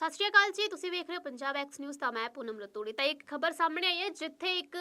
ਸਤਿ ਸ਼੍ਰੀ ਅਕਾਲ ਜੀ, ਤੁਸੀਂ ਵੇਖ ਰਹੇ ਹੋ ਪੰਜਾਬ ਐਕਸ ਨਿਊਜ਼ ਤਾਂ ਮੈਂ ਪੂਨਮ ਰਤੋੜੀ। ਤਾਂ ਇੱਕ ਖਬਰ ਸਾਹਮਣੇ ਆਈ ਹੈ, ਜਿੱਥੇ ਇੱਕ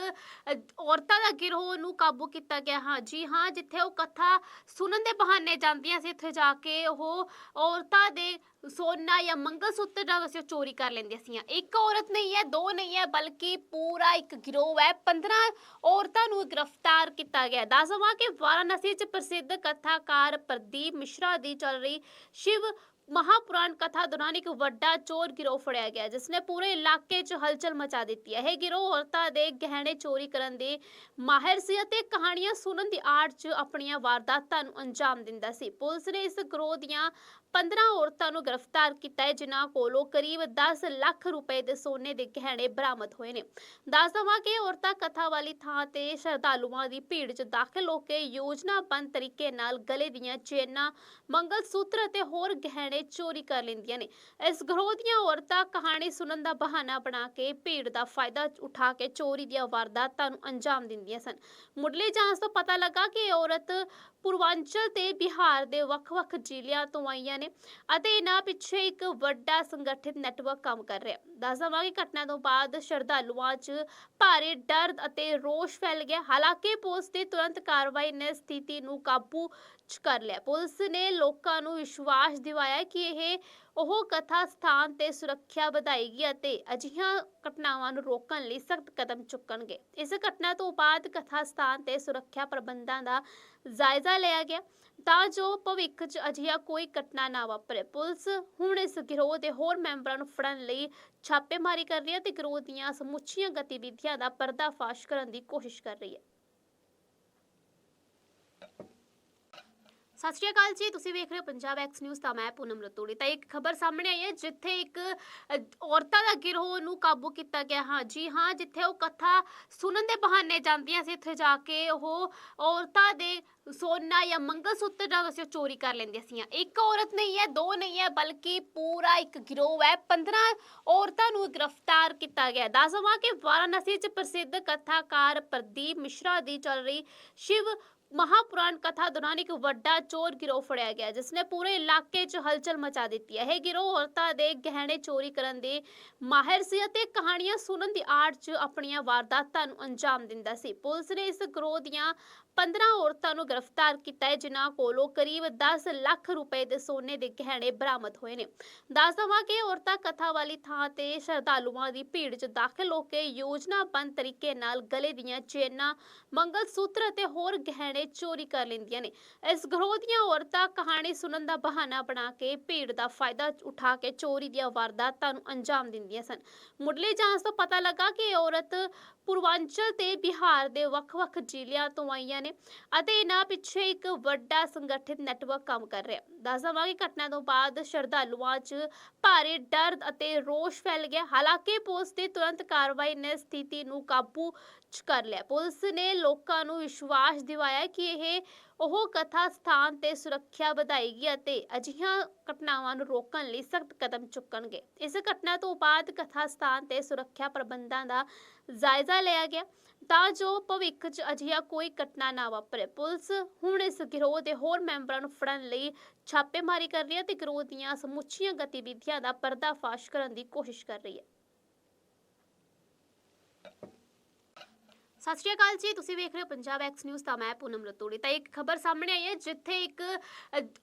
ਔਰਤਾਂ ਦਾ ਗਿਰੋਹ ਨੂੰ ਕਾਬੂ ਕੀਤਾ ਗਿਆ। ਹਾਂ, ਜੀ ਹਾਂ, ਜਿੱਥੇ ਉਹ ਕਥਾ ਸੁਣਨ ਦੇ ਬਹਾਨੇ ਜਾਂਦੀਆਂ ਸੀ, ਇੱਥੇ ਜਾ ਕੇ ਉਹ ਔਰਤਾਂ ਦੇ ਸੋਨਾ ਜਾਂ ਮੰਗਲ ਸੂਤਰ ਦਾ ਵਸੇ ਚੋਰੀ ਕਰ ਲੈਂਦੀਆਂ ਸੀ ਇੱਕ ਔਰਤ ਨਹੀਂ ਹੈ, ਦੋ ਨਹੀਂ ਹੈ, ਬਲਕਿ ਪੂਰਾ ਇੱਕ ਗਿਰੋਹ ਹੈ। 15 ਔਰਤਾਂ ਨੂੰ ਗ੍ਰਿਫਤਾਰ ਕੀਤਾ ਗਿਆ। ਦੱਸ ਦੇਵਾਂ ਕਿ ਵਾਰਾਣਸੀ 'ਚ ਪ੍ਰਸਿੱਧ ਕਥਾਕਾਰ ਪ੍ਰਦੀਪ ਮਿਸ਼ਰਾ ਦੀ ਚੱਲ ਰਹੀ ਸ਼ਿਵ ਮਹਾਪੁਰਾਣ ਕਥਾ ਦੌਰਾਨ ਇੱਕ ਵੱਡਾ ਚੋਰ ਗਿਰੋਹ ਫੜਿਆ ਗਿਆ ਜਿਸ ਨੇ ਪੂਰੇ ਇਲਾਕੇ 'ਚ ਹਲਚਲ ਮਚਾ ਦਿੱਤੀ ਹੈ। ਇਹ ਗਿਰੋਹ ਔਰਤਾਂ ਦੇ ਗਹਿਣੇ ਚੋਰੀ ਕਰਨ ਦੇ ਮਾਹਿਰ ਸੀ ਅਤੇ ਕਹਾਣੀਆਂ ਸੁਣਨ ਦੀ ਆੜ 'ਚ ਆਪਣੀਆਂ ਵਾਰਦਾਤਾਂ ਨੂੰ ਅੰਜਾਮ ਦਿੰਦਾ ਸੀ। ਪੁਲਿਸ ਨੇ ਇਸ ਗਿਰੋਹ ਦੀਆਂ 15 ਔਰਤਾਂ ਨੂੰ ਗ੍ਰਿਫਤਾਰ ਕੀਤਾ ਹੈ, ਜਿਨ੍ਹਾਂ ਕੋਲੋਂ ਕਰੀਬ 10 ਲੱਖ ਰੁਪਏ ਦੇ ਸੋਨੇ ਦੇ ਗਹਿਣੇ ਬਰਾਮਦ ਹੋਏ ਨੇ। ਦੱਸ ਦੇਵਾਂ ਕਿ ਔਰਤਾਂ ਕਥਾ ਵਾਲੀ ਥਾਂ ਤੇ ਸ਼ਰਧਾਲੂਆਂ ਦੀ ਭੀੜ 'ਚ ਦਾਖਲ ਹੋ ਕੇ ਯੋਜਨਾਬੰਦ ਤਰੀਕੇ ਨਾਲ ਗਲੇ ਦੀਆਂ ਚੇਨਾਂ ਮੰਗਲ ਸੂਤਰ ਅਤੇ ਹੋਰ ਗਹਿਣੇ ਚੋਰੀ ਕਰ ਲੈਂਦੀਆਂ ਨੇ। ਇਸ ਗਰੋਹ ਦੀਆਂ ਔਰਤਾਂ ਕਹਾਣੀ ਸੁਣਨ ਦਾ ਬਹਾਨਾ ਬਣਾ ਕੇ ਭੀੜ ਦਾ ਫਾਇਦਾ ਉਠਾ ਕੇ ਚੋਰੀ ਦੀਆਂ ਵਾਰਦਾਤਾਂ ਨੂੰ ਅੰਜਾਮ ਦਿੰਦੀਆਂ ਸਨ। ਮੁੱਢਲੀ ਜਾਂਚ ਤੋਂ ਪਤਾ ਲੱਗਾ ਕਿ ਇਹ ਔਰਤ ਪੂਰਵਾਂਚਲ ਤੇ ਬਿਹਾਰ ਦੇ ਵੱਖ-ਵੱਖ ਜ਼ਿਲ੍ਹਿਆਂ ਤੋਂ ਆਈਆਂ ਨੇ ਅਤੇ ਇਹਨਾਂ ਪਿੱਛੇ ਇੱਕ ਵੱਡਾ ਸੰਗਠਿਤ ਨੈਟਵਰਕ ਕੰਮ ਕਰ ਰਿਹਾ। ਦੱਸ ਦੇਵਾਂ ਕਿ ਘਟਨਾ ਤੋਂ ਬਾਅਦ ਸ਼ਰਧਾਲੂਆਂ 'ਚ ਭਾਰੀ ਡਰ ਅਤੇ ਰੋਸ਼ ਫੈਲ ਗਿਆ। ਹਾਲਾਂਕਿ ਪੁਲਿਸ ਦੀ ਤੁਰੰਤ ਕਾਰਵਾਈ ਨੇ ਸਥਿਤੀ ਨੂੰ ਕਾਬੂ ਕਰ ਲਿਆ। ਪੁਲਿਸ ਨੇ ਲੋਕਾਂ ਨੂੰ ਵਿਸ਼ਵਾਸ ਦਿਵਾਇਆ ਕਿ ਇਹ ਉਹ ਕਥਾ ਸਥਾਨ ਤੇ ਸੁਰੱਖਿਆ ਵਧਾਏਗੀ ਅਤੇ ਅਜਿਹੀਆਂ ਘਟਨਾਵਾਂ ਨੂੰ ਰੋਕਣ ਲਈ ਸਖਤ ਕਦਮ ਚੁੱਕਣਗੇ। ਇਸ ਘਟਨਾ ਤੋਂ ਬਾਅਦ ਕਥਾ ਸਥਾਨ ਤੇ ਸੁਰੱਖਿਆ ਪ੍ਰਬੰਧਾਂ ਦਾ ਜਾਇਜ਼ਾ ਲਿਆ ਗਿਆ। ਤਾਂ ਜੋ ਭਵਿੱਖ 'ਚ ਅਜਿਹਾ ਕੋਈ ਘਟਨਾ ਨਾ ਵਾਪਰੇ। ਪੁਲਿਸ ਹੁਣ ਇਸ ਗਿਰੋਹ ਦੇ ਹੋਰ ਮੈਂਬਰਾਂ ਨੂੰ ਫੜਨ ਲਈ ਛਾਪੇਮਾਰੀ ਕਰ ਰਹੀ ਹੈ ਤੇ ਗਰੋਹ ਦੀਆਂ ਸਮੁੱਚੀਆਂ ਗਤੀਵਿਧੀਆਂ ਦਾ ਪਰਦਾਫਾਸ਼ ਕਰਨ ਦੀ ਕੋਸ਼ਿਸ਼ ਕਰ ਰਹੀ ਹੈ। ਸਤਿ ਸ਼੍ਰੀ ਅਕਾਲ ਜੀ, ਤੁਸੀਂ ਵੇਖ ਰਹੇ ਹੋ ਪੰਜਾਬ ਐਕਸ ਨਿਊਜ਼ ਤਾਂ ਮੈਂ ਪੂਨਮ ਰਤੋੜੀ। ਤਾਂ ਇੱਕ ਖਬਰ ਸਾਹਮਣੇ ਆਈ ਹੈ, ਜਿੱਥੇ ਇੱਕ ਔਰਤਾਂ ਦਾ ਗਿਰੋਹ ਨੂੰ ਕਾਬੂ ਕੀਤਾ ਗਿਆ। ਹਾਂ ਜੀ, ਹਾਂ, ਜਿੱਥੇ ਉਹ ਕਥਾ ਸੁਣਨ ਦੇ ਬਹਾਨੇ ਜਾਂਦੀਆਂ ਸੀ ਇੱਥੇ ਜਾ ਕੇ ਉਹ ਔਰਤਾਂ ਦੇ ਸੋਨਾ ਜਾਂ ਮੰਗਲ ਸੂਤਰ ਦਾ ਵਸੇ ਚੋਰੀ ਕਰ ਲੈਂਦੀਆਂ ਸੀ ਇੱਕ ਔਰਤ ਨਹੀਂ ਹੈ, ਦੋ ਨਹੀਂ ਹੈ, ਬਲਕਿ ਪੂਰਾ ਇੱਕ ਗਿਰੋਹ ਹੈ। 15 ਔਰਤਾਂ ਨੂੰ ਗ੍ਰਿਫਤਾਰ ਕੀਤਾ ਗਿਆ। ਦੱਸ ਦੇਵਾਂ ਕਿ ਵਾਰਾਣਸੀ 'ਚ ਪ੍ਰਸਿੱਧ ਕਥਾਕਾਰ ਪ੍ਰਦੀਪ ਮਿਸ਼ਰਾ ਦੀ ਚੱਲ ਰਹੀ ਸ਼ਿਵ ਮਹਾਪੁਰਾਣ ਕਥਾ ਦੌਰਾਨ ਇੱਕ ਵੱਡਾ ਚੋਰ ਗਿਰੋਹ ਫੜਿਆ ਗਿਆ ਜਿਸ ਨੇ ਪੂਰੇ ਇਲਾਕੇ 'ਚ ਹਲਚਲ ਮਚਾ ਦਿੱਤੀ ਹੈ। ਇਹ ਗਿਰੋਹ ਔਰਤਾਂ ਦੇ ਗਹਿਣੇ ਚੋਰੀ ਕਰਨ ਦੇ ਮਾਹਿਰ ਸੀ ਅਤੇ ਕਹਾਣੀਆਂ ਸੁਣਨ ਦੀ ਆੜ 'ਚ ਆਪਣੀਆਂ ਵਾਰਦਾਤਾਂ ਨੂੰ ਅੰਜਾਮ ਦਿੰਦਾ ਸੀ। ਪੁਲਿਸ ਨੇ ਇਸ ਗਿਰੋਹ ਦੀਆਂ 15 ਔਰਤਾਂ ਨੂੰ ਗ੍ਰਿਫਤਾਰ ਕੀਤਾ ਹੈ, ਜਿਨ੍ਹਾਂ ਕੋਲੋਂ ਕਰੀਬ 10 ਲੱਖ ਰੁਪਏ ਦੇ ਸੋਨੇ ਦੇ ਗਹਿਣੇ ਬਰਾਮਦ ਹੋਏ ਨੇ। ਦੱਸ ਦੇਵਾਂ ਕਿ ਔਰਤਾਂ ਕਥਾ ਵਾਲੀ ਥਾਂ ਤੇ ਸ਼ਰਧਾਲੂਆਂ ਦੀ ਭੀੜ 'ਚ ਦਾਖਲ ਹੋ ਕੇ ਯੋਜਨਾਬੰਦ ਤਰੀਕੇ ਨਾਲ ਗਲੇ ਦੀਆਂ ਚੇਨਾਂ ਮੰਗਲ ਸੂਤਰ ਅਤੇ ਹੋਰ ਗਹਿਣੇ ਚੋਰੀ ਕਰ ਲੈਂਦੀਆਂ ਨੇ। ਇਸ ਗਰੋਹ ਦੀਆਂ ਔਰਤਾਂ ਕਹਾਣੀ ਸੁਣਨ ਦਾ ਬਹਾਨਾ ਬਣਾ ਕੇ ਭੀੜ ਦਾ ਫਾਇਦਾ ਉਠਾ ਕੇ ਚੋਰੀ ਦੀਆਂ ਵਾਰਦਾਤਾਂ ਨੂੰ ਅੰਜਾਮ ਦਿੰਦੀਆਂ ਸਨ। ਮੁੱਢਲੇ ਜਾਂਚ ਤੋਂ ਪਤਾ ਲੱਗਾ ਕਿ ਇਹ ਔਰਤ ਪੂਰਵਾਂਚਲ ਤੇ ਬਿਹਾਰ ਦੇ ਵੱਖ-ਵੱਖ ਜ਼ਿਲ੍ਹਿਆਂ ਤੋਂ ਆਈਆਂ ਨੇ ਅਤੇ ਇਹਨਾਂ ਪਿੱਛੇ ਇੱਕ ਵੱਡਾ ਸੰਗਠਿਤ ਨੈਟਵਰਕ ਕੰਮ ਕਰ ਰਿਹਾ। ਦੱਸ ਦੇਵਾਂ ਘਟਨਾ ਤੋਂ ਬਾਅਦ ਸ਼ਰਧਾਲੂਆਂ 'ਚ ਭਾਰੀ ਡਰ ਅਤੇ ਰੋਸ਼ ਫੈਲ ਗਿਆ। ਹਾਲਾਂਕਿ ਪੁਲਿਸ ਦੀ ਤੁਰੰਤ ਕਾਰਵਾਈ ਨੇ ਸਥਿਤੀ ਨੂੰ ਕਾਬੂ 'ਚ ਕਰ ਲਿਆ। ਪੁਲਿਸ ਨੇ ਲੋਕਾਂ ਨੂੰ ਵਿਸ਼ਵਾਸ ਦਿਵਾਇਆ ਕਿ ਇਹ ਉਹ ਕਥਾ ਸਥਾਨ ਤੇ ਸੁਰੱਖਿਆ ਵਧਾਏਗੀ ਅਤੇ ਅਜਿਹੀਆਂ ਘਟਨਾਵਾਂ ਨੂੰ ਰੋਕਣ ਲਈ ਸਖਤ ਕਦਮ ਚੁੱਕਣਗੇ। ਇਸ ਘਟਨਾ ਤੋਂ ਬਾਅਦ ਕਥਾ ਸਥਾਨ ਤੇ ਸੁਰੱਖਿਆ ਪ੍ਰਬੰਧਾਂ ਦਾ ਜਾਇਜ਼ਾ ਲਿਆ ਗਿਆ। ਤਾਂ ਜੋ ਭਵਿੱਖ 'ਚ ਅਜਿਹਾ ਕੋਈ ਘਟਨਾ ਨਾ ਵਾਪਰੇ। ਪੁਲਿਸ ਹੁਣ ਇਸ ਗਿਰੋਹ ਦੇ ਹੋਰ ਮੈਂਬਰਾਂ ਨੂੰ ਫੜਨ ਲਈ ਛਾਪੇਮਾਰੀ ਕਰ ਰਹੀ ਹੈ ਤੇ ਗਿਰੋਹ ਦੀਆਂ ਸਮੁੱਚੀਆਂ ਗਤੀਵਿਧੀਆਂ ਦਾ ਪਰਦਾਫਾਸ਼ ਕਰਨ ਦੀ ਕੋਸ਼ਿਸ਼ ਕਰ ਰਹੀ ਹੈ। ਸਤਿ ਸ਼੍ਰੀ ਅਕਾਲ ਜੀ, ਤੁਸੀਂ ਵੇਖ ਰਹੇ ਹੋ ਪੰਜਾਬ ਐਕਸ ਨਿਊਜ਼ ਤਾਂ ਮੈਂ ਪੂਨਮ ਰਤੋੜੀ। ਤਾਂ ਇੱਕ ਖਬਰ ਸਾਹਮਣੇ ਆਈ ਹੈ, ਜਿੱਥੇ ਇੱਕ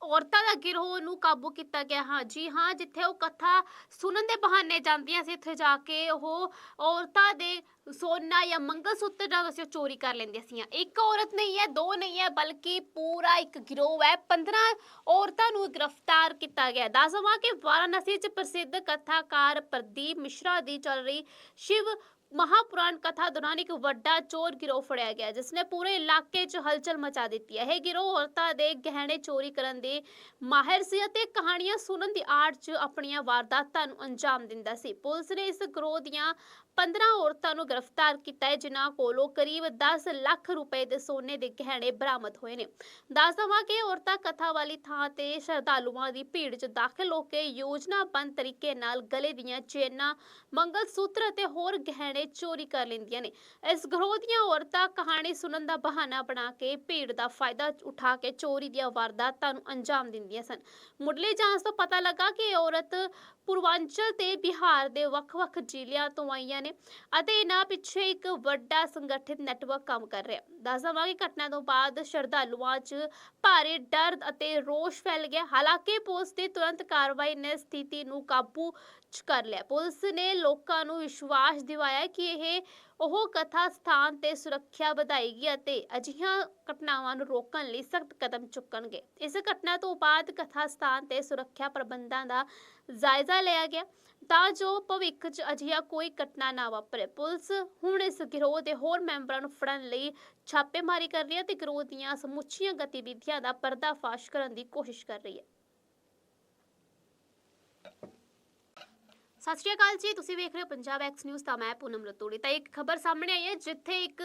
ਔਰਤਾਂ ਦਾ ਗਿਰੋਹ ਨੂੰ ਕਾਬੂ ਕੀਤਾ ਗਿਆ। ਹਾਂ ਜੀ, ਹਾਂ, ਜਿੱਥੇ ਉਹ ਕਥਾ ਸੁਣਨ ਦੇ ਬਹਾਨੇ ਜਾਂਦੀਆਂ ਸੀ ਇੱਥੇ ਜਾ ਕੇ ਉਹ ਔਰਤਾਂ ਦੇ ਸੋਨਾ ਜਾਂ ਮੰਗਲਸੂਤਰ ਦਾ ਵਸੇ ਚੋਰੀ ਕਰ ਲੈਂਦੀਆਂ ਸੀ ਇੱਕ ਔਰਤ ਨਹੀਂ ਹੈ, ਦੋ ਨਹੀਂ ਹੈ, ਬਲਕਿ ਪੂਰਾ ਇੱਕ ਗਿਰੋਹ ਹੈ। 15 ਔਰਤਾਂ ਨੂੰ ਗ੍ਰਿਫਤਾਰ ਕੀਤਾ ਗਿਆ। ਦੱਸ ਦੇਵਾਂ ਕਿ ਵਾਰਾਣਸੀ 'ਚ ਪ੍ਰਸਿੱਧ ਕਥਾਕਾਰ ਪ੍ਰਦੀਪ ਮਿਸ਼ਰਾ ਦੀ ਚੱਲ ਰਹੀ ਸ਼ਿਵ ਮਹਾਪੁਰਾਣ ਕਥਾ ਦੌਰਾਨ ਇੱਕ ਵੱਡਾ ਚੋਰ ਗਿਰੋਹ ਫੜਿਆ ਗਿਆ ਜਿਸ ਨੇ ਪੂਰੇ ਇਲਾਕੇ 'ਚ ਹਲਚਲ ਮਚਾ ਦਿੱਤੀ ਹੈ ਇਹ ਗਿਰੋਹ ਔਰਤਾਂ ਦੇ ਗਹਿਣੇ ਚੋਰੀ ਕਰਨ ਦੇ ਮਾਹਿਰ ਸੀ ਅਤੇ ਕਹਾਣੀਆਂ ਸੁਣਨ ਦੀ ਆੜ 'ਚ ਆਪਣੀਆਂ ਵਾਰਦਾਤਾਂ ਨੂੰ ਅੰਜਾਮ ਦਿੰਦਾ ਸੀ ਪੁਲਿਸ ਨੇ ਇਸ ਗਿਰੋਹ ਦੀਆਂ 15 ਔਰਤਾਂ ਨੂੰ ਗ੍ਰਿਫਤਾਰ ਕੀਤਾ ਹੈ ਜਿਨ੍ਹਾਂ ਕੋਲੋਂ ਕਰੀਬ 10 ਲੱਖ ਰੁਪਏ ਦੇ ਸੋਨੇ ਦੇ ਗਹਿਣੇ ਬਰਾਮਦ ਹੋਏ ਨੇ ਦੱਸ ਦੇਵਾਂ ਕਿ ਔਰਤਾਂ ਕਥਾ ਵਾਲੀ ਥਾਂ ਤੇ ਸ਼ਰਧਾਲੂਆਂ ਦੀ ਭੀੜ 'ਚ ਦਾਖਲ ਹੋ ਕੇ ਯੋਜਨਾਬੰਦ ਤਰੀਕੇ ਨਾਲ ਗਲੇ ਦੀਆਂ ਚੇਨਾਂ ਮੰਗਲ ਸੂਤਰ ਅਤੇ ਹੋਰ ਗਹਿਣੇ ਗਹਿਣੇ ਚੋਰੀ ਕਰ ਲੈਂਦੀਆਂ ਨੇ। ਇਸ ਗਰੋਹ ਦੀਆਂ ਔਰਤਾਂ ਕਹਾਣੀ ਸੁਣਨ ਦਾ ਬਹਾਨਾ ਬਣਾ ਕੇ ਭੀੜ ਦਾ ਫਾਇਦਾ ਉਠਾ ਕੇ ਚੋਰੀ ਦੀਆਂ ਵਾਰਦਾਤਾਂ ਨੂੰ ਅੰਜਾਮ ਦਿੰਦੀਆਂ ਸਨ। ਮੁੱਢਲੀ ਜਾਂਚ ਤੋਂ ਪਤਾ ਲੱਗਾ ਕਿ ਇਹ ਔਰਤ ਪੂਰਵਾਂਚਲ ਤੇ ਬਿਹਾਰ ਦੇ ਵੱਖ-ਵੱਖ ਜ਼ਿਲ੍ਹਿਆਂ ਤੋਂ ਆਈਆਂ ਨੇ ਅਤੇ ਇਹਨਾਂ ਪਿੱਛੇ ਇੱਕ ਵੱਡਾ ਸੰਗਠਿਤ ਨੈਟਵਰਕ ਕੰਮ ਕਰ ਰਿਹਾ। ਦੱਸ ਦੇਵਾਂ ਕਿ ਘਟਨਾ ਤੋਂ ਬਾਅਦ ਸ਼ਰਧਾਲੂਆਂ 'ਚ ਭਾਰੀ ਡਰ ਅਤੇ ਰੋਸ਼ ਫੈਲ ਗਿਆ। ਹਾਲਾਂਕਿ ਪੁਲਿਸ ਦੀ ਤੁਰੰਤ ਕਾਰਵਾਈ ਨੇ ਸਥਿਤੀ ਨੂੰ ਕਾਬੂ 'ਚ ਕਰ ਲਿਆ। ਪੁਲਿਸ ਨੇ ਲੋਕਾਂ ਨੂੰ ਵਿਸ਼ਵਾਸ ਦਿਵਾਇਆ ਕਿ ਇਹ ਉਹ ਕਥਾ ਸਥਾਨ ਤੇ ਸੁਰੱਖਿਆ ਵਧਾਏਗੀ ਅਤੇ ਅਜਿਹੀਆਂ ਘਟਨਾਵਾਂ ਨੂੰ ਰੋਕਣ ਲਈ ਸਖਤ ਕਦਮ ਚੁੱਕਣਗੇ। ਇਸ ਘਟਨਾ ਤੋਂ ਬਾਅਦ ਕਥਾ ਸਥਾਨ ਤੇ ਸੁਰੱਖਿਆ ਪ੍ਰਬੰਧਾਂ ਦਾ ਜਾਇਜ਼ਾ ਲਿਆ ਗਿਆ। ਤਾਂ ਜੋ ਭਵਿੱਖ 'ਚ ਅਜਿਹਾ ਕੋਈ ਘਟਨਾ ਨਾ ਵਾਪਰੇ। ਪੁਲਿਸ ਹੁਣ ਇਸ ਗਿਰੋਹ ਦੇ ਹੋਰ ਮੈਂਬਰਾਂ ਨੂੰ ਫੜਨ ਲਈ ਛਾਪੇਮਾਰੀ ਕਰ ਰਹੀ ਹੈ ਤੇ ਗਿਰੋਹ ਦੀਆਂ ਸਮੁੱਚੀਆਂ ਗਤੀਵਿਧੀਆਂ ਦਾ ਪਰਦਾਫਾਸ਼ ਕਰਨ ਦੀ ਕੋਸ਼ਿਸ਼ ਕਰ ਰਹੀ ਹੈ। ਸਤਿ ਸ਼੍ਰੀ ਅਕਾਲ ਜੀ, ਤੁਸੀਂ ਵੇਖ ਰਹੇ ਹੋ ਪੰਜਾਬ ਐਕਸ ਨਿਊਜ਼ ਤਾਂ ਮੈਂ ਪੂਨਮ ਰਤੋੜੀ। ਤਾਂ ਇੱਕ ਖਬਰ ਸਾਹਮਣੇ ਆਈ ਹੈ, ਜਿੱਥੇ ਇੱਕ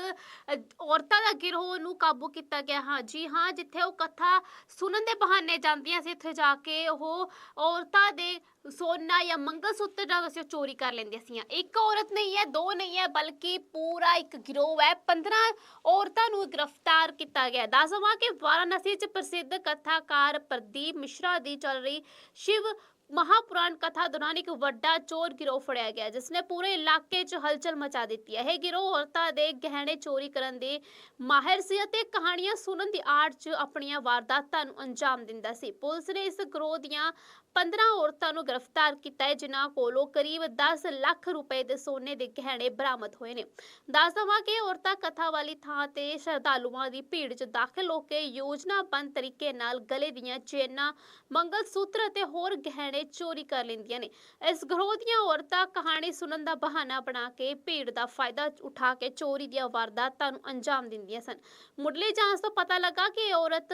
ਔਰਤਾਂ ਦਾ ਗਿਰੋਹ ਨੂੰ ਕਾਬੂ ਕੀਤਾ ਗਿਆ। ਹਾਂ, ਜੀ ਹਾਂ, ਜਿੱਥੇ ਉਹ ਕਥਾ ਸੁਣਨ ਦੇ ਬਹਾਨੇ ਜਾਂਦੀਆਂ ਸੀ ਉੱਥੇ ਜਾ ਕੇ ਉਹ ਔਰਤਾਂ ਦੇ ਸੋਨਾ ਜਾਂ ਮੰਗਲ ਸੂਤਰ ਦਾ ਵਸੇ ਚੋਰੀ ਕਰ ਲੈਂਦੀਆਂ ਸੀ ਇੱਕ ਔਰਤ ਨਹੀਂ ਹੈ, ਦੋ ਨਹੀਂ ਹੈ, ਬਲਕਿ ਪੂਰਾ ਇੱਕ ਗਿਰੋਹ ਹੈ। 15 ਔਰਤਾਂ ਨੂੰ ਗ੍ਰਿਫਤਾਰ ਕੀਤਾ ਗਿਆ। ਦੱਸ ਦੇਵਾਂ ਕਿ ਵਾਰਾਣਸੀ 'ਚ ਪ੍ਰਸਿੱਧ ਕਥਾਕਾਰ ਪ੍ਰਦੀਪ ਮਿਸ਼ਰਾ ਦੀ ਚੱਲ ਰਹੀ ਸ਼ਿਵ ਮਹਾਪੁਰਾਣ ਕਥਾ ਦੌਰਾਨ ਇੱਕ ਵੱਡਾ ਚੋਰ ਗਿਰੋਹ ਫੜਿਆ ਗਿਆ ਜਿਸ ਨੇ ਪੂਰੇ ਇਲਾਕੇ 'ਚ ਹਲਚਲ ਮਚਾ ਦਿੱਤੀ ਹੈ। ਇਹ ਗਿਰੋਹ ਔਰਤਾਂ ਦੇ ਗਹਿਣੇ ਚੋਰੀ ਕਰਨ ਦੇ ਮਾਹਿਰ ਸੀ ਅਤੇ ਕਹਾਣੀਆਂ ਸੁਣਨ ਦੀ ਆੜ 'ਚ ਆਪਣੀਆਂ ਵਾਰਦਾਤਾਂ ਨੂੰ ਅੰਜਾਮ ਦਿੰਦਾ ਸੀ। ਪੁਲਿਸ ਨੇ ਇਸ ਗਿਰੋਹ ਦੀਆਂ 15 ਔਰਤਾਂ ਨੂੰ ਗ੍ਰਿਫਤਾਰ ਕੀਤਾ ਹੈ, ਜਿਨ੍ਹਾਂ ਕੋਲੋਂ ਕਰੀਬ 10 ਲੱਖ ਰੁਪਏ ਦੇ ਸੋਨੇ ਦੇ ਗਹਿਣੇ ਬਰਾਮਦ ਹੋਏ ਨੇ। ਦੱਸ ਦੇਵਾਂ ਕਿ ਔਰਤਾਂ ਕਥਾ ਵਾਲੀ ਥਾਂ ਤੇ ਸ਼ਰਧਾਲੂਆਂ ਦੀ ਭੀੜ 'ਚ ਦਾਖਲ ਹੋ ਕੇ ਯੋਜਨਾਬੰਦ ਤਰੀਕੇ ਨਾਲ ਗਲੇ ਦੀਆਂ ਚੇਨਾਂ ਮੰਗਲ ਸੂਤਰ ਅਤੇ ਹੋਰ ਗਹਿਣੇ ਚੋਰੀ ਕਰ ਲੈਂਦੀਆਂ ਨੇ। ਇਸ ਗਰੋਹ ਦੀਆਂ ਔਰਤਾਂ ਕਹਾਣੀ ਸੁਣਨ ਦਾ ਬਹਾਨਾ ਬਣਾ ਕੇ ਭੀੜ ਦਾ ਫਾਇਦਾ ਉਠਾ ਕੇ ਚੋਰੀ ਦੀਆਂ ਵਾਰਦਾਤਾਂ ਨੂੰ ਅੰਜਾਮ ਦਿੰਦੀਆਂ ਸਨ। ਮੁੱਢਲੀ ਜਾਂਚ ਤੋਂ ਪਤਾ ਲੱਗਾ ਕਿ ਇਹ ਔਰਤ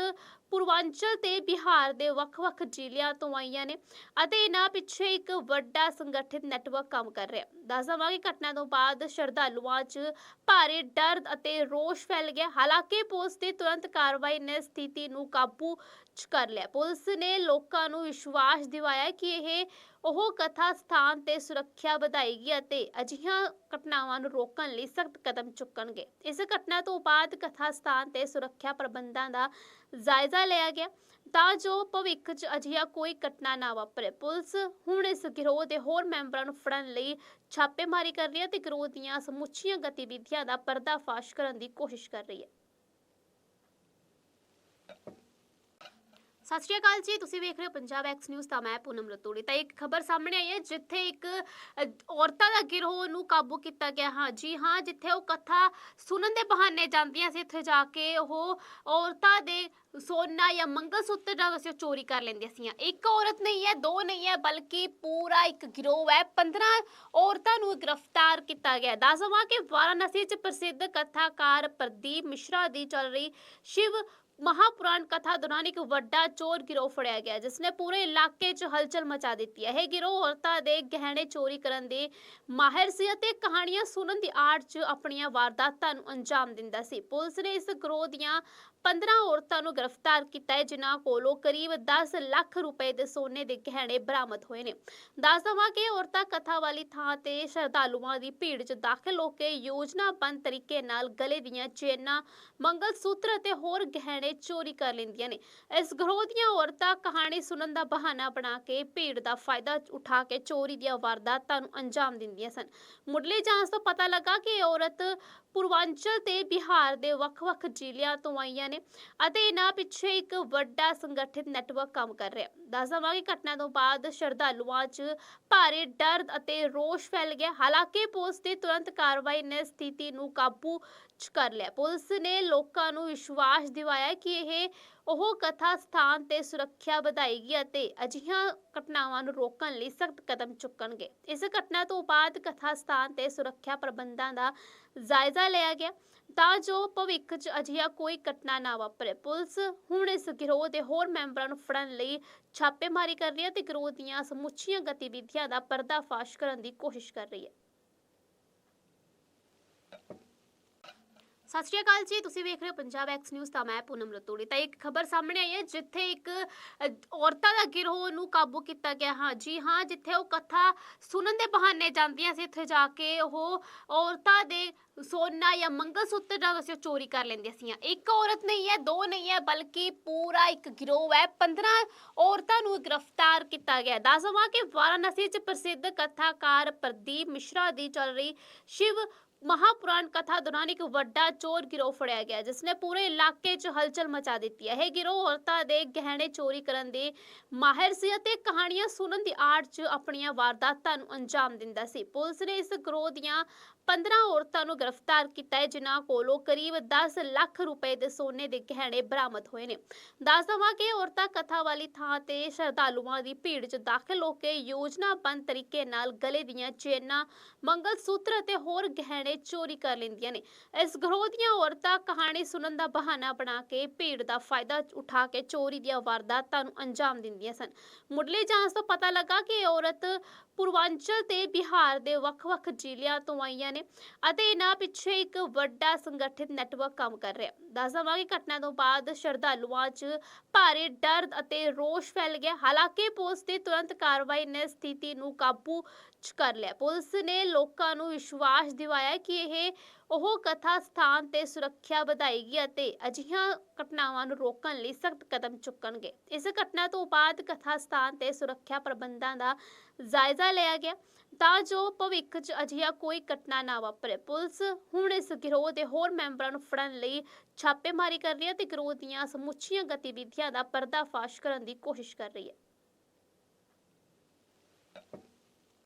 ਪੂਰਵਾਂਚਲ ਤੇ ਬਿਹਾਰ ਦੇ ਵੱਖ-ਵੱਖ ਜ਼ਿਲ੍ਹਿਆਂ ਤੋਂ ਆਈਆਂ ਨੇ ਅਤੇ ਇਹਨਾਂ ਪਿੱਛੇ ਇੱਕ ਵੱਡਾ ਸੰਗਠਿਤ ਨੈਟਵਰਕ ਕੰਮ ਕਰ ਰਿਹਾ। ਦੱਸ ਦੇਵਾਂ ਕਿ ਘਟਨਾ ਤੋਂ ਬਾਅਦ ਸ਼ਰਧਾਲੂਆਂ 'ਚ ਭਾਰੀ ਡਰ ਅਤੇ ਰੋਸ਼ ਫੈਲ ਗਿਆ। ਹਾਲਾਂਕਿ ਪੁਲਿਸ ਦੀ ਤੁਰੰਤ ਕਾਰਵਾਈ ਨੇ ਸਥਿਤੀ ਨੂੰ ਕਾਬੂ 'ਚ ਕਰ ਲਿਆ। ਪੁਲਿਸ ਨੇ ਲੋਕਾਂ ਨੂੰ ਵਿਸ਼ਵਾਸ ਦਿਵਾਇਆ ਕਿ ਇਹ ਉਹ ਕਥਾ ਸਥਾਨ ਤੇ ਸੁਰੱਖਿਆ ਵਧਾਏਗੀ ਅਤੇ ਅਜਿਹੀਆਂ ਘਟਨਾਵਾਂ ਨੂੰ ਰੋਕਣ ਲਈ ਸਖਤ ਕਦਮ ਚੁੱਕਣਗੇ। ਇਸ ਘਟਨਾ ਤੋਂ ਬਾਅਦ ਕਥਾ ਸਥਾਨ ਤੇ ਸੁਰੱਖਿਆ ਪ੍ਰਬੰਧਾਂ ਦਾ ਜਾਇਜ਼ਾ ਲਿਆ ਗਿਆ। ਤਾਂ ਜੋ ਭਵਿੱਖ 'ਚ ਅਜਿਹਾ ਕੋਈ ਘਟਨਾ ਨਾ ਵਾਪਰੇ। ਪੁਲਿਸ ਹੁਣ ਇਸ ਗਿਰੋਹ ਦੇ ਹੋਰ ਮੈਂਬਰਾਂ ਨੂੰ ਫੜਨ ਲਈ ਛਾਪੇਮਾਰੀ ਕਰ ਰਹੀ ਹੈ ਤੇ ਗਿਰੋਹ ਦੀਆਂ ਸਮੁੱਚੀਆਂ ਗਤੀਵਿਧੀਆਂ ਦਾ ਪਰਦਾਫਾਸ਼ ਕਰਨ ਦੀ ਕੋਸ਼ਿਸ਼ ਕਰ ਰਹੀ ਹੈ। ਸਤਿ ਸ਼੍ਰੀ ਅਕਾਲ ਜੀ, ਤੁਸੀਂ ਵੇਖ ਰਹੇ ਹੋ ਪੰਜਾਬ ਐਕਸ ਨਿਊਜ਼ ਤਾਂ ਮੈਂ ਪੂਨਮ ਰਤੋੜੀ। ਤਾਂ ਇੱਕ ਖਬਰ ਸਾਹਮਣੇ ਆਈ ਹੈ, ਜਿੱਥੇ ਇੱਕ ਔਰਤਾਂ ਦਾ ਗਿਰੋਹ ਨੂੰ ਕਾਬੂ ਕੀਤਾ ਗਿਆ। ਹਾਂ, ਜੀ ਹਾਂ, ਜਿੱਥੇ ਉਹ ਕਥਾ ਸੁਣਨ ਦੇ ਬਹਾਨੇ ਜਾਂਦੀਆਂ ਸੀ, ਉੱਥੇ ਜਾ ਕੇ ਉਹ ਔਰਤਾਂ ਦੇ ਸੋਨਾ ਜਾਂ ਮੰਗਲ ਸੂਤਰ ਦਾ ਵਸੇ ਚੋਰੀ ਕਰ ਲੈਂਦੀਆਂ ਸੀ ਇੱਕ ਔਰਤ ਨਹੀਂ ਹੈ, ਦੋ ਨਹੀਂ ਹੈ, ਬਲਕਿ ਪੂਰਾ ਇੱਕ ਗਿਰੋਹ ਹੈ। 15 ਔਰਤਾਂ ਨੂੰ ਗ੍ਰਿਫਤਾਰ ਕੀਤਾ ਗਿਆ। ਦੱਸ ਦੇਵਾਂ ਕਿ ਵਾਰਾਣਸੀ 'ਚ ਪ੍ਰਸਿੱਧ ਕਥਾਕਾਰ ਪ੍ਰਦੀਪ ਮਿਸ਼ਰਾ ਦੀ ਚੱਲ ਰਹੀ ਸ਼ਿਵ ਮਹਾਪੁਰਾਣ ਕਥਾ ਦੌਰਾਨ ਇੱਕ ਵੱਡਾ ਚੋਰ ਗਿਰੋਹ ਫੜਿਆ ਗਿਆ ਜਿਸ ਨੇ ਪੂਰੇ ਇਲਾਕੇ 'ਚ ਹਲਚਲ ਮਚਾ ਦਿੱਤੀ ਹੈ। ਇਹ ਗਿਰੋਹ ਔਰਤਾਂ ਦੇ ਗਹਿਣੇ ਚੋਰੀ ਕਰਨ ਦੇ ਮਾਹਿਰ ਸੀ ਅਤੇ ਕਹਾਣੀਆਂ ਸੁਣਨ ਦੀ ਆੜ 'ਚ ਆਪਣੀਆਂ ਵਾਰਦਾਤਾਂ ਨੂੰ ਅੰਜਾਮ ਦਿੰਦਾ ਸੀ। ਪੁਲਿਸ ਨੇ ਇਸ ਗਿਰੋਹ ਦੀਆਂ 15 ਔਰਤਾਂ ਨੂੰ ਗ੍ਰਿਫਤਾਰ ਕੀਤਾ ਹੈ, ਜਿਨ੍ਹਾਂ ਕੋਲੋਂ ਕਰੀਬ 10 ਲੱਖ ਰੁਪਏ ਦੇ ਸੋਨੇ ਦੇ ਗਹਿਣੇ ਬਰਾਮਦ ਹੋਏ ਨੇ। ਦੱਸ ਦੇਵਾਂ ਕਿ ਔਰਤਾਂ ਕਥਾ ਵਾਲੀ ਥਾਂ ਤੇ ਸ਼ਰਧਾਲੂਆਂ ਦੀ ਭੀੜ 'ਚ ਦਾਖਲ ਹੋ ਕੇ ਯੋਜਨਾਬੰਦ ਤਰੀਕੇ ਨਾਲ ਗਲੇ ਦੀਆਂ ਚੇਨਾਂ ਮੰਗਲ ਸੂਤਰ ਅਤੇ ਹੋਰ ਗਹਿਣੇ ਚੋਰੀ ਕਰ ਲੈਂਦੀਆਂ ਨੇ। ਇਸ ਗਰੋਹ ਦੀਆਂ ਔਰਤਾਂ ਕਹਾਣੀ ਸੁਣਨ ਦਾ ਬਹਾਨਾ ਬਣਾ ਕੇ ਭੀੜ ਦਾ ਫਾਇਦਾ ਉਠਾ ਕੇ ਚੋਰੀ ਦੀਆਂ ਵਾਰਦਾਤਾਂ ਨੂੰ ਅੰਜਾਮ ਦਿੰਦੀਆਂ ਸਨ। ਮੁੱਢਲੀ ਜਾਂਚ ਤੋਂ ਪਤਾ ਲੱਗਾ ਕਿ ਇਹ ਔਰਤ ਪੂਰਵਾਂਚਲ ਤੇ ਬਿਹਾਰ ਦੇ ਵੱਖ-ਵੱਖ ਜ਼ਿਲ੍ਹਿਆਂ ਤੋਂ ਆਈਆਂ ਨੇ ਅਤੇ ਇਹਨਾਂ ਪਿੱਛੇ ਇੱਕ ਵੱਡਾ ਸੰਗਠਿਤ ਨੈਟਵਰਕ ਕੰਮ ਕਰ ਰਿਹਾ। ਦੱਸ ਦੇਵਾਂ ਘਟਨਾ ਤੋਂ ਬਾਅਦ ਸ਼ਰਧਾਲੂਆਂ 'ਚ ਭਾਰੀ ਡਰ ਅਤੇ ਰੋਸ਼ ਫੈਲ ਗਿਆ। ਹਾਲਾਂਕਿ ਪੁਲਿਸ ਦੀ ਤੁਰੰਤ ਕਾਰਵਾਈ ਨੇ ਸਥਿਤੀ ਨੂੰ ਕਾਬੂ 'ਚ ਕਰ ਲਿਆ। ਪੁਲਿਸ ਨੇ ਲੋਕਾਂ ਨੂੰ ਵਿਸ਼ਵਾਸ ਦਿਵਾਇਆ ਕਿ ਇਹ ਉਹ ਕਥਾ ਸਥਾਨ ਤੇ ਸੁਰੱਖਿਆ ਵਧਾਏਗੀ ਅਤੇ ਅਜਿਹੀਆਂ ਘਟਨਾਵਾਂ ਨੂੰ ਰੋਕਣ ਲਈ ਸਖਤ ਕਦਮ ਚੁੱਕਣਗੇ। ਇਸ ਘਟਨਾ ਤੋਂ ਬਾਅਦ ਕਥਾ ਸਥਾਨ ਤੇ ਸੁਰੱਖਿਆ ਪ੍ਰਬੰਧਾਂ ਦਾ ਜਾਇਜ਼ਾ ਲਿਆ ਗਿਆ। ਤਾਂ ਜੋ ਭਵਿੱਖ 'ਚ ਅਜਿਹਾ ਕੋਈ ਘਟਨਾ ਨਾ ਵਾਪਰੇ। ਪੁਲਿਸ ਹੁਣ ਇਸ ਗਿਰੋਹ ਦੇ ਹੋਰ ਮੈਂਬਰਾਂ ਨੂੰ ਫੜਨ ਲਈ ਛਾਪੇਮਾਰੀ ਕਰ ਰਹੀ ਹੈ ਤੇ ਗਿਰੋਹ ਦੀਆਂ ਸਮੁੱਚੀਆਂ ਗਤੀਵਿਧੀਆਂ ਦਾ ਪਰਦਾਫਾਸ਼ ਕਰਨ ਦੀ ਕੋਸ਼ਿਸ਼ ਕਰ ਰਹੀ ਹੈ। ਸਤਿ ਸ਼੍ਰੀ ਅਕਾਲ ਜੀ, ਤੁਸੀਂ ਵੇਖ ਰਹੇ ਹੋ ਪੰਜਾਬ ਐਕਸ ਨਿਊਜ਼ ਤਾਂ ਮੈਂ ਪੂਨਮ ਰਤੋੜੀ। ਤਾਂ ਇੱਕ ਖਬਰ ਸਾਹਮਣੇ ਆਈ ਹੈ, ਜਿੱਥੇ ਇੱਕ ਔਰਤਾਂ ਦਾ ਗਿਰੋਹ ਨੂੰ ਕਾਬੂ ਕੀਤਾ ਗਿਆ। ਹਾਂ, ਜੀ ਹਾਂ, ਜਿੱਥੇ ਉਹ ਕਥਾ ਸੁਣਨ ਦੇ ਬਹਾਨੇ ਜਾਂਦੀਆਂ ਸੀ, ਉੱਥੇ ਜਾ ਕੇ ਉਹ ਔਰਤਾਂ ਦੇ ਸੋਨਾ ਜਾਂ ਮੰਗਲਸੂਤਰ ਦਾ ਅਸੀਂ ਚੋਰੀ ਕਰ ਲੈਂਦੀਆਂ ਸੀ ਇੱਕ ਔਰਤ ਨਹੀਂ ਹੈ, ਦੋ ਨਹੀਂ ਹੈ, ਬਲਕਿ ਪੂਰਾ ਇੱਕ ਗਿਰੋਹ ਹੈ। 15 ਔਰਤਾਂ ਨੂੰ ਗ੍ਰਿਫਤਾਰ ਕੀਤਾ ਗਿਆ। ਦੱਸ ਦੇਵਾਂ ਕਿ ਵਾਰਾਣਸੀ 'ਚ ਪ੍ਰਸਿੱਧ ਕਥਾਕਾਰ ਪ੍ਰਦੀਪ ਮਿਸ਼ਰਾ ਦੀ ਚੱਲ ਰਹੀ ਸ਼ਿਵ ਮਹਾਪੁਰਾਣ ਕਥਾ ਦੌਰਾਨ ਇੱਕ ਵੱਡਾ ਚੋਰ ਗਿਰੋਹ ਫੜਿਆ ਗਿਆ ਜਿਸ ਨੇ ਪੂਰੇ ਇਲਾਕੇ 'ਚ ਹਲਚਲ ਮਚਾ ਦਿੱਤੀ ਹੈ ਇਹ ਗਿਰੋਹ ਔਰਤਾਂ ਦੇ ਗਹਿਣੇ ਚੋਰੀ ਕਰਨ ਦੇ ਮਾਹਿਰ ਸੀ ਅਤੇ ਕਹਾਣੀਆਂ ਸੁਣਨ ਦੀ ਆੜ 'ਚ ਆਪਣੀਆਂ ਵਾਰਦਾਤਾਂ ਨੂੰ ਅੰਜਾਮ ਦਿੰਦਾ ਸੀ ਪੁਲਿਸ ਨੇ ਇਸ ਗਿਰੋਹ ਦੀਆਂ 15 ਔਰਤਾਂ ਨੂੰ ਗ੍ਰਿਫਤਾਰ ਕੀਤਾ ਹੈ, ਜਿਨ੍ਹਾਂ ਕੋਲੋਂ ਕਰੀਬ 10 ਲੱਖ ਰੁਪਏ ਦੇ ਸੋਨੇ ਦੇ ਗਹਿਣੇ ਬਰਾਮਦ ਹੋਏ ਨੇ। ਦੱਸ ਦੇਵਾਂ ਕਿ ਔਰਤਾਂ ਕਥਾ ਵਾਲੀ ਥਾਂ ਤੇ ਸ਼ਰਧਾਲੂਆਂ ਦੀ ਭੀੜ 'ਚ ਦਾਖਲ ਹੋ ਕੇ ਯੋਜਨਾਬੰਦ ਤਰੀਕੇ ਨਾਲ ਗਲੇ ਦੀਆਂ ਚੇਨਾਂ ਮੰਗਲ ਸੂਤਰ ਅਤੇ ਹੋਰ ਗਹਿਣੇ ਚੋਰੀ ਕਰ ਲੈਂਦੀਆਂ ਨੇ। ਇਸ ਗਰੋਹ ਦੀਆਂ ਔਰਤਾਂ ਕਹਾਣੀ ਸੁਣਨ ਦਾ ਬਹਾਨਾ ਬਣਾ ਕੇ ਭੀੜ ਦਾ ਫਾਇਦਾ ਉਠਾ ਕੇ ਚੋਰੀ ਦੀਆਂ ਵਾਰਦਾਤਾਂ ਨੂੰ ਅੰਜਾਮ ਦਿੰਦੀਆਂ ਸਨ। ਮੁੱਢਲੀ ਜਾਂਚ ਤੋਂ ਪਤਾ ਲੱਗਾ ਕਿ ਇਹ ਔਰਤ ਪੂਰਵਾਂਚਲ ਤੇ ਬਿਹਾਰ ਦੇ ਵੱਖ-ਵੱਖ ਜ਼ਿਲ੍ਹਿਆਂ ਤੋਂ ਆਈਆਂ ਨੇ ਅਤੇ ਇਹਨਾਂ ਪਿੱਛੇ ਇੱਕ ਵੱਡਾ ਸੰਗਠਿਤ ਨੈਟਵਰਕ ਕੰਮ ਕਰ ਰਿਹਾ। ਦੱਸ ਦੇਵਾਂ ਕਿ ਘਟਨਾ ਤੋਂ ਬਾਅਦ ਸ਼ਰਧਾਲੂਆਂ 'ਚ ਭਾਰੀ ਡਰ ਅਤੇ ਰੋਸ਼ ਫੈਲ ਗਿਆ। ਹਾਲਾਂਕਿ ਪੁਲਿਸ ਦੀ ਤੁਰੰਤ ਕਾਰਵਾਈ ਨੇ ਸਥਿਤੀ ਨੂੰ ਕਾਬੂ 'ਚ ਕਰ ਲਿਆ। ਪੁਲਿਸ ਨੇ ਲੋਕਾਂ ਨੂੰ ਵਿਸ਼ਵਾਸ ਦਿਵਾਇਆ ਕਿ ਇਹ ਉਹ ਕਥਾ ਸਥਾਨ ਤੇ ਸੁਰੱਖਿਆ ਵਧਾਏਗੀ ਅਤੇ ਅਜਿਹੀਆਂ ਘਟਨਾਵਾਂ ਨੂੰ ਰੋਕਣ ਲਈ ਸਖਤ ਕਦਮ ਚੁੱਕਣਗੇ। ਇਸ ਘਟਨਾ ਤੋਂ ਬਾਅਦ ਕਥਾ ਸਥਾਨ ਤੇ ਸੁਰੱਖਿਆ ਪ੍ਰਬੰਧਾਂ ਦਾ ਜਾਇਜ਼ਾ ਲਿਆ ਗਿਆ। ਤਾਂ ਜੋ ਭਵਿੱਖ 'ਚ ਅਜਿਹਾ ਕੋਈ ਘਟਨਾ ਨਾ ਵਾਪਰੇ। ਪੁਲਿਸ ਹੁਣ ਇਸ ਗਿਰੋਹ ਦੇ ਹੋਰ ਮੈਂਬਰਾਂ ਨੂੰ ਫੜਨ ਲਈ ਛਾਪੇਮਾਰੀ ਕਰ ਰਹੀ ਹੈ ਤੇ ਗਿਰੋਹ ਦੀਆਂ ਸਮੁੱਚੀਆਂ ਗਤੀਵਿਧੀਆਂ ਦਾ ਪਰਦਾਫਾਸ਼ ਕਰਨ ਦੀ ਕੋਸ਼ਿਸ਼ ਕਰ ਰਹੀ ਹੈ।